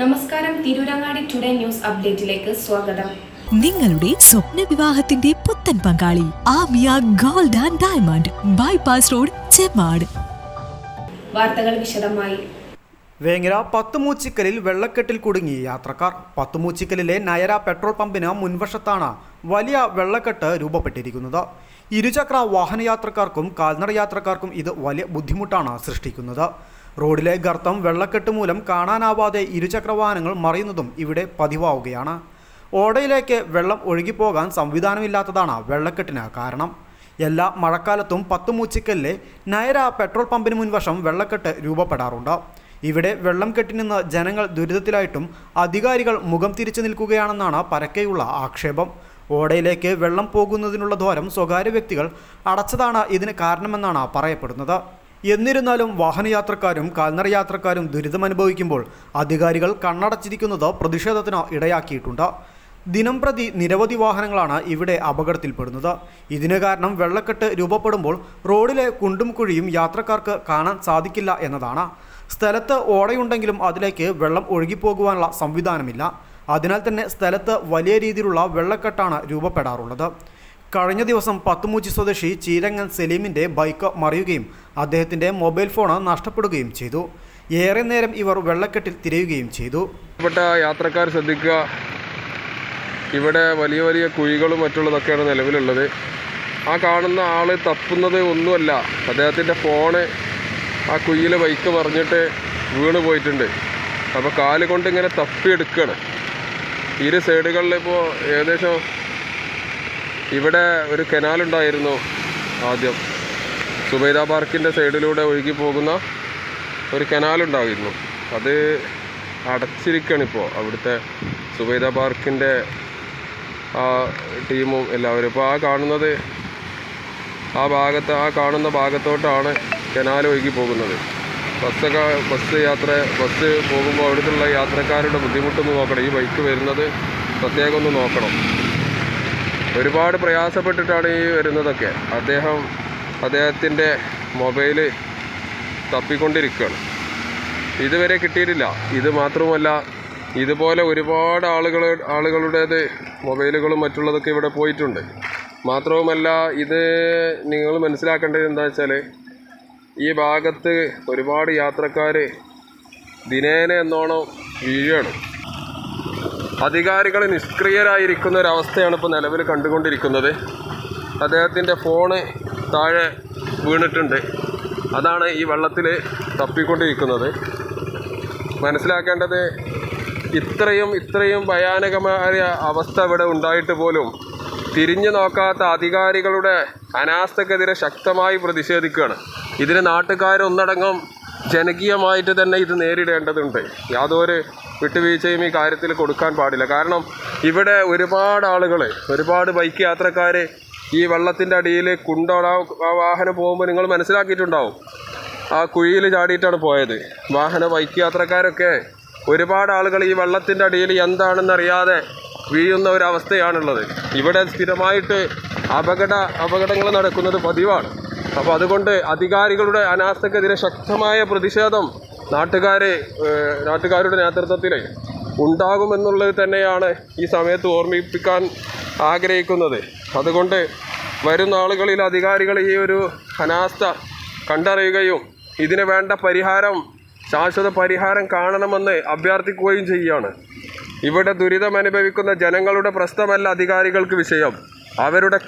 നമസ്കാരം Tirurangadi today news അപ്ഡേറ്റിലേക്ക് സ്വാഗതം. നിങ്ങളുടെ സ്വപ്ന വിവാഹത്തിന്റെ പുത്തൻ പങ്കാളി Amiya gold and diamond bypass road Chemmad. വാർത്തകൾ വിശദമായി. വേങ്ങര പത്തുമൂച്ചിക്കലിൽ വെള്ളക്കെട്ടിൽ കുടുങ്ങി യാത്രക്കാർ. പത്തുമൂച്ചിക്കലിലെ നയര പെട്രോൾ പമ്പിന് മുൻവശത്താണ് വലിയ വെള്ളക്കെട്ട് രൂപപ്പെട്ടിരിക്കുന്നത്. ഇരുചക്ര വാഹനയാത്രക്കാർക്കും കാൽനട യാത്രക്കാർക്കും ഇത് വലിയ ബുദ്ധിമുട്ടാണ് സൃഷ്ടിക്കുന്നത്. റോഡിലെ ഗർത്തം വെള്ളക്കെട്ട് മൂലം കാണാനാവാതെ ഇരുചക്ര വാഹനങ്ങൾ മറിയുന്നതും ഇവിടെ പതിവാവുകയാണ്. ഓടയിലേക്ക് വെള്ളം ഒഴുകിപ്പോകാൻ സംവിധാനമില്ലാത്തതാണ് വെള്ളക്കെട്ടിന് കാരണം. എല്ലാ മഴക്കാലത്തും പത്തുമൂച്ചിക്കലിലെ നയര പെട്രോൾ പമ്പിന് മുൻവശം വെള്ളക്കെട്ട് രൂപപ്പെടാറുണ്ട്. ഇവിടെ വെള്ളം കെട്ടിനിന്ന് ജനങ്ങൾ ദുരിതത്തിലായിട്ടും അധികാരികൾ മുഖം തിരിച്ചു നിൽക്കുകയാണെന്നാണ് പരക്കെയുള്ള ആക്ഷേപം. ഓടയിലേക്ക് വെള്ളം പോകുന്നതിനുള്ള ദ്വാരം സ്വകാര്യ വ്യക്തികൾ അടച്ചതാണ് ഇതിന് കാരണമെന്നാണ് പറയപ്പെടുന്നത്. എന്നിരുന്നാലും വാഹനയാത്രക്കാരും കാൽനട യാത്രക്കാരും ദുരിതമനുഭവിക്കുമ്പോൾ അധികാരികൾ കണ്ണടച്ചിരിക്കുന്നത് പ്രതിഷേധത്തിന് ഇടയാക്കിയിട്ടുണ്ട്. ദിനം പ്രതി നിരവധി വാഹനങ്ങളാണ് ഇവിടെ അപകടത്തിൽപ്പെടുന്നത്. ഇതിന് കാരണം വെള്ളക്കെട്ട് രൂപപ്പെടുമ്പോൾ റോഡിലെ കുണ്ടും കുഴിയും യാത്രക്കാർക്ക് കാണാൻ സാധിക്കില്ല എന്നതാണ്. സ്ഥലത്ത് ഓടയുണ്ടെങ്കിലും അതിലേക്ക് വെള്ളം ഒഴുകിപ്പോകുവാനുള്ള സംവിധാനമില്ല. അതിനാൽ തന്നെ സ്ഥലത്ത് വലിയ രീതിയിലുള്ള വെള്ളക്കെട്ടാണ് രൂപപ്പെടാറുള്ളത്. കഴിഞ്ഞ ദിവസം പത്തുമൂച്ചി സ്വദേശി ചീരങ്ങൻ സലീമിന്റെ ബൈക്ക് മറിയുകയും അദ്ദേഹത്തിന്റെ മൊബൈൽ ഫോൺ നഷ്ടപ്പെടുകയും ചെയ്തു. ഏറെ നേരം ഇവർ വെള്ളക്കെട്ടിൽ തിരയുകയും ചെയ്തു. പ്രിയപ്പെട്ട യാത്രക്കാർ ശ്രദ്ധിക്കുക. ഇവിടെ വലിയ വലിയ കുഴികളും മറ്റുള്ളതൊക്കെയാണ് നിലവിലുള്ളത്. ആ കാണുന്ന ആൾ തപ്പുന്നത് ഒന്നുമല്ല. അദ്ദേഹത്തിന്റെ ഫോണ് ആ കുഴിയിൽ ബൈക്ക് മറിഞ്ഞിട്ട് വീണ് പോയിട്ടുണ്ട്. അപ്പോൾ കാൽ കൊണ്ട് ഇങ്ങനെ തപ്പിയെടുക്കുകയാണ് ഇരു സൈഡുകളിൽ ഇപ്പോൾ ഏകദേശം ഇവിടെ ഒരു കനാലുണ്ടായിരുന്നു ആദ്യം. സുബൈദ പാർക്കിന്റെ സൈഡിലൂടെ ഒഴുകി പോകുന്ന ഒരു കനാലുണ്ടായിരുന്നു അത് അടച്ചിരിക്കുകയാണ് ഇപ്പോൾ അവിടുത്തെ സുബൈദ പാർക്കിന്റെ ആ ടീമും എല്ലാവരും. ഇപ്പോൾ ആ കാണുന്നത് ആ ഭാഗത്ത് ആ കാണുന്ന ഭാഗത്തോട്ടാണ് കനാൽ ഒഴുകി പോകുന്നത്. ബസ്സൊക്കെ ബസ് യാത്ര ബസ് പോകുമ്പോൾ അവിടുത്തെ യാത്രക്കാരുടെ ബുദ്ധിമുട്ടൊന്ന് നോക്കണം. ഈ ബൈക്ക് വരുന്നത് പ്രത്യേകം ഒന്ന് നോക്കണം. ഒരുപാട് പ്രയാസപ്പെട്ടിട്ടാണ് ഈ വരുന്നതൊക്കെ. അദ്ദേഹം അദ്ദേഹത്തിന്റെ മൊബൈൽ തപ്പിക്കൊണ്ടിരിക്കുകയാണ്. ഇതുവരെ കിട്ടിയിട്ടില്ല. ഇത് മാത്രമല്ല ഇതുപോലെ ഒരുപാട് ആളുകൾ ആളുകളുടേത് മൊബൈലുകളും മറ്റുള്ളതൊക്കെ ഇവിടെ പോയിട്ടുണ്ട്. മാത്രവുമല്ല ഇത് നിങ്ങൾ മനസ്സിലാക്കേണ്ടത് എന്താ വെച്ചാൽ ഈ ഭാഗത്ത് ഒരുപാട് യാത്രക്കാർ ദിനേന എന്നോണം വീഴുകയാണ്. അധികാരികൾ നിഷ്ക്രിയരായിരിക്കുന്ന ഒരവസ്ഥയാണ് ഇപ്പോൾ നിലവിൽ കണ്ടുകൊണ്ടിരിക്കുന്നത്. അദ്ദേഹത്തിന്റെ ഫോണ് താഴെ വീണിട്ടുണ്ട്. അതാണ് ഈ വെള്ളത്തിൽ തപ്പിക്കൊണ്ടിരിക്കുന്നത്. മനസ്സിലാക്കേണ്ടത് ഇത്രയും ഇത്രയും ഭയാനകമായ അവസ്ഥ ഇവിടെ ഉണ്ടായിട്ട് പോലും തിരിഞ്ഞു നോക്കാത്ത അധികാരികളുടെ അനാസ്ഥക്കെതിരെ ശക്തമായി പ്രതിഷേധിക്കുകയാണ്. ഇതിന് നാട്ടുകാരൊന്നടങ്കം ജനകീയമായിട്ട് തന്നെ ഇത് നേരിടേണ്ടതുണ്ട്. യാതൊരു വിട്ടുവീഴ്ചയും ഈ കാര്യത്തിൽ കൊടുക്കാൻ പാടില്ല. കാരണം ഇവിടെ ഒരുപാട് ആളുകൾ ഒരുപാട് ബൈക്ക് യാത്രക്കാർ ഈ വെള്ളത്തിന്റെ അടിയിൽ കുണ്ടോട ആ വാഹനം പോകുമ്പോൾ നിങ്ങൾ മനസ്സിലാക്കിയിട്ടുണ്ടാവും. ആ കുഴിയിൽ ചാടിയിട്ടാണ് പോയത്. വാഹന ബൈക്ക് യാത്രക്കാരൊക്കെ ഒരുപാട് ആളുകൾ ഈ വെള്ളത്തിന്റെ അടിയിൽ എന്താണെന്നറിയാതെ വീഴുന്ന ഒരവസ്ഥയാണുള്ളത് ഇവിടെ സ്ഥിരമായിട്ട് അപകട അപകടങ്ങൾ നടക്കുന്നത് പതിവാണ്. അപ്പോൾ അതുകൊണ്ട് അധികാരികളുടെ അനാസ്ഥക്കെതിരെ ശക്തമായ പ്രതിഷേധം നാട്ടുകാർ നാട്ടുകാരുടെ നേതൃത്വത്തിൽ ഉണ്ടാകുമെന്നുള്ളത് തന്നെയാണ് ഈ സമയത്ത് ഓർമ്മിപ്പിക്കാൻ ആഗ്രഹിക്കുന്നത്. അതുകൊണ്ട് വരുന്ന ആളുകളിൽ അധികാരികൾ ഈ ഒരു അനാസ്ഥ കണ്ടറിയുകയും ഇതിന് വേണ്ട പരിഹാരം ശാശ്വത പരിഹാരം കാണണമെന്ന് അഭ്യർത്ഥിക്കുകയും ചെയ്യുകയാണ്. ഇവിടെ ദുരിതം അനുഭവിക്കുന്ന ജനങ്ങളുടെ പ്രശ്നമല്ല അധികാരികൾക്ക് വിഷയം. അവരുടെ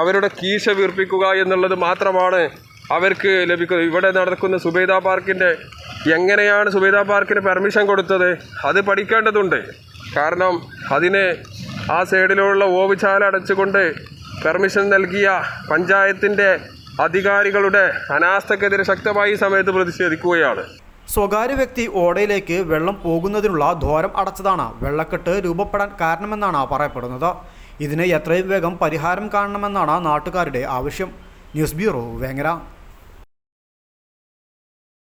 അവരുടെ കീശ വീർപ്പിക്കുക എന്നുള്ളത് മാത്രമാണ് അവർക്ക് ലഭിക്കുന്നത്. ഇവിടെ നടക്കുന്ന സുബൈദ പാർക്കിന്റെ എങ്ങനെയാണ് സുബേദ പാർക്കിന് പെർമിഷൻ കൊടുത്തത്? അത് പഠിക്കേണ്ടതുണ്ട്. കാരണം അതിനെ ആ സൈഡിലുള്ള ഓവുചാല അടച്ചുകൊണ്ട് പെർമിഷൻ നൽകിയ പഞ്ചായത്തിന്റെ അധികാരികളുടെ അനാസ്ഥക്കെതിരെ ശക്തമായി സമയത്ത് പ്രതിഷേധിക്കുകയാണ്. സ്വകാര്യ വ്യക്തി ഓടയിലേക്ക് വെള്ളം പോകുന്നതിനുള്ള ദ്വാരം അടച്ചതാണ്. വെള്ളക്കെട്ട് രൂപപ്പെടാൻ കാരണമെന്നാണ് പറയപ്പെടുന്നത്. ഇതിന് എത്രയും വേഗം പരിഹാരം കാണണമെന്നാണ് നാട്ടുകാരുടെ ആവശ്യം. News bureau Vengara.